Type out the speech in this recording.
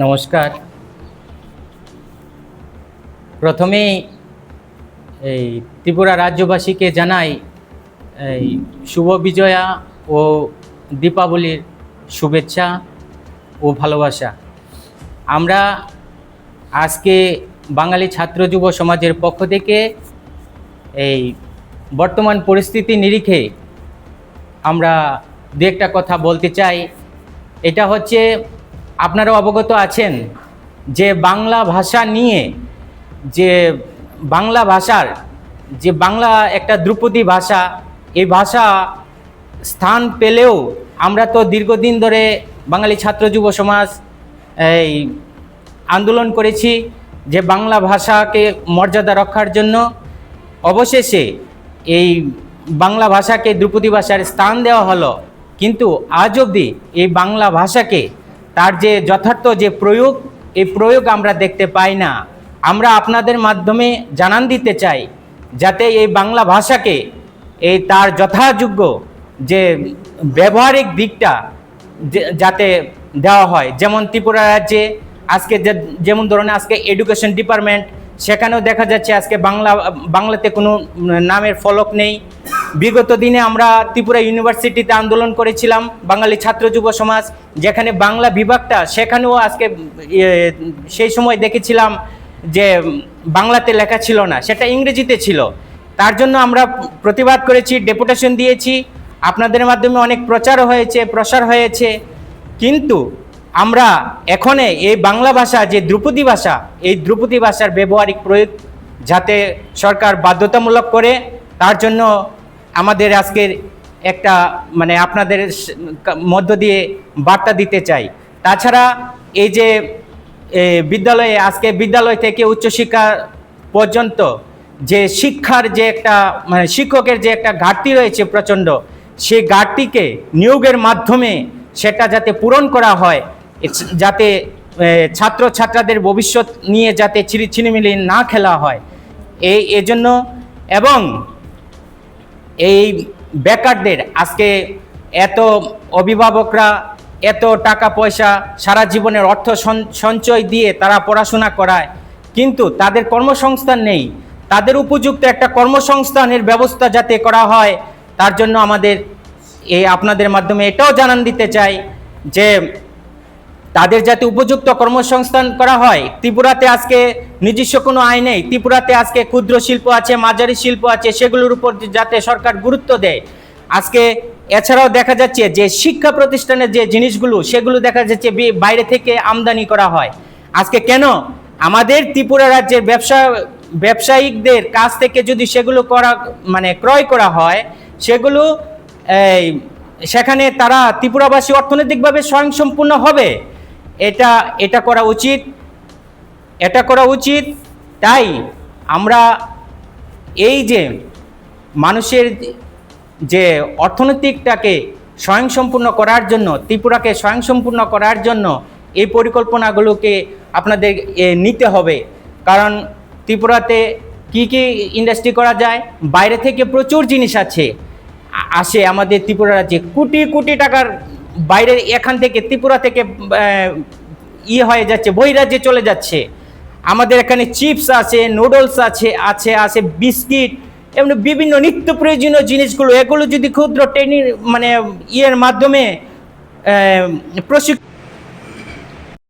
নমস্কার। প্রথমেই এই ত্রিপুরা রাজ্যবাসীকে জানাই এই শুভ বিজয়া ও দীপাবলির শুভেচ্ছা ও ভালোবাসা। আমরা আজকে বাঙালি ছাত্র যুব সমাজের পক্ষ থেকে এই বর্তমান পরিস্থিতি নিরিখে আমরা দু একটা কথা বলতে চাই। এটা হচ্ছে আপনারা অবগত আছেন যে বাংলা ভাষা নিয়ে, যে বাংলা ভাষার, যে বাংলা একটা ধ্রুপদী ভাষা, এই ভাষা স্থান পেলেও আমরা তো দীর্ঘদিন ধরে বাঙালি ছাত্র যুব সমাজ, এই আন্দোলন করেছি যে বাংলা ভাষাকে মর্যাদা রক্ষার জন্য। অবশেষে এই বাংলা ভাষাকে দ্রুপদী ভাষার স্থান দেওয়া হলো। কিন্তু আজ অবধি এই বাংলা ভাষাকে তার যে যথার্থ যে প্রয়োগ, এই প্রয়োগ আমরা দেখতে পাই না। আমরা আপনাদের মাধ্যমে জানান দিতে চাই, যাতে এই বাংলা ভাষাকে এই তার যথাযোগ্য যে ব্যবহারিক দিকটা যাতে দেওয়া হয়। যেমন ত্রিপুরা রাজ্যে আজকে যেমন ধরনের আজকে এডুকেশন ডিপার্টমেন্ট সেখানেও দেখা যাচ্ছে আজকে বাংলা, বাংলাতে কোনো নামের ফলক নেই। বিগত দিনে আমরা ত্রিপুরা ইউনিভার্সিটিতে আন্দোলন করেছিলাম, বাঙালি ছাত্র যুব সমাজ, যেখানে বাংলা বিভাগটা, সেখানেও আজকে সেই সময় দেখেছিলাম যে বাংলাতে লেখা ছিল না, সেটা ইংরেজিতে ছিল। তার জন্য আমরা প্রতিবাদ করেছি, ডেপুটেশন দিয়েছি। আপনাদের মাধ্যমে অনেক প্রচারও হয়েছে, প্রসার হয়েছে। কিন্তু আমরা এখনে এই বাংলা ভাষা, যে ধ্রুপদী ভাষা, এই দ্রুপদী ভাষার ব্যবহারিক প্রয়োগ যাতে সরকার বাধ্যতামূলক করে, তার জন্য আমাদের আজকের একটা মানে আপনাদের মধ্য দিয়ে বার্তা দিতে চাই। তাছাড়া এই যে বিদ্যালয়ে, আজকে বিদ্যালয় থেকে উচ্চশিক্ষা পর্যন্ত যে শিক্ষার যে একটা মানে শিক্ষকের যে একটা ঘাটতি রয়েছে প্রচণ্ড সেই ঘাটতিকে নিয়োগের মাধ্যমে সেটা যাতে পূরণ করা হয় যাতে ছাত্র ছাত্রদের ভবিষ্যৎ নিয়ে যাতে ছিনিমিলি না খেলা হয়, এই, এজন্য এবং এই বেকারদের আজকে এত অভিভাবকরা, এত টাকা পয়সা সারা জীবনের অর্থ সঞ্চয় দিয়ে তারা পড়াশোনা করায়, কিন্তু তাদের কর্মসংস্থান নেই। তাদের উপযুক্ত একটা কর্মসংস্থানের ব্যবস্থা যাতে করা হয়, তার জন্য আমাদের এই আপনাদের মাধ্যমে এটাও জানান দিতে চাই যে তাদের যাতে উপযুক্ত কর্মসংস্থান করা হয়, ত্রিপুরাতে আজকে নিজস্ব কোনো আয় নেই, ত্রিপুরাতে আজকে ক্ষুদ্র শিল্প আছে, মাঝারি শিল্প আছে, সেগুলোর উপর যাতে সরকার গুরুত্ব দেয়। আজকে এছাড়াও দেখা যাচ্ছে যে শিক্ষা প্রতিষ্ঠানের যে জিনিসগুলো, সেগুলো দেখা যাচ্ছে বাইরে থেকে আমদানি করা হয়। আজকে কেন? আমাদের ত্রিপুরা রাজ্যের ব্যবসা ব্যবসায়িকদের কাছ থেকে যদি সেগুলো করা মানে ক্রয় করা হয়, সেগুলো সেখানে তারা ত্রিপুরাবাসী অর্থনৈতিকভাবে স্বয়ংসম্পূর্ণ হবে। এটা এটা করা উচিত, এটা করা উচিত। তাই আমরা এই যে মানুষের যে অর্থনৈতিকটাকে স্বয়ংসম্পূর্ণ করার জন্য, ত্রিপুরাকে স্বয়ংসম্পূর্ণ করার জন্য এই পরিকল্পনাগুলোকে আপনাদের নিতে হবে। কারণ ত্রিপুরাতে কি কি ইন্ডাস্ট্রি করা যায়? বাইরে থেকে প্রচুর জিনিস আছে। আসে আমাদের ত্রিপুরা রাজ্যে। কোটি কোটি টাকার বাইরের এখান থেকে ত্রিপুরা থেকে ইয়ে হয়ে যাচ্ছে, বহিরাজ্যে চলে যাচ্ছে। আমাদের এখানে চিপস আছে, নুডলস আছে আছে আছে, বিস্কিট, এমনি বিভিন্ন নিত্য প্রয়োজনীয় জিনিসগুলো। এগুলো যদি ক্ষুদ্র ট্রেনিং মানে ইয়ের মাধ্যমে প্রশিক্ষণ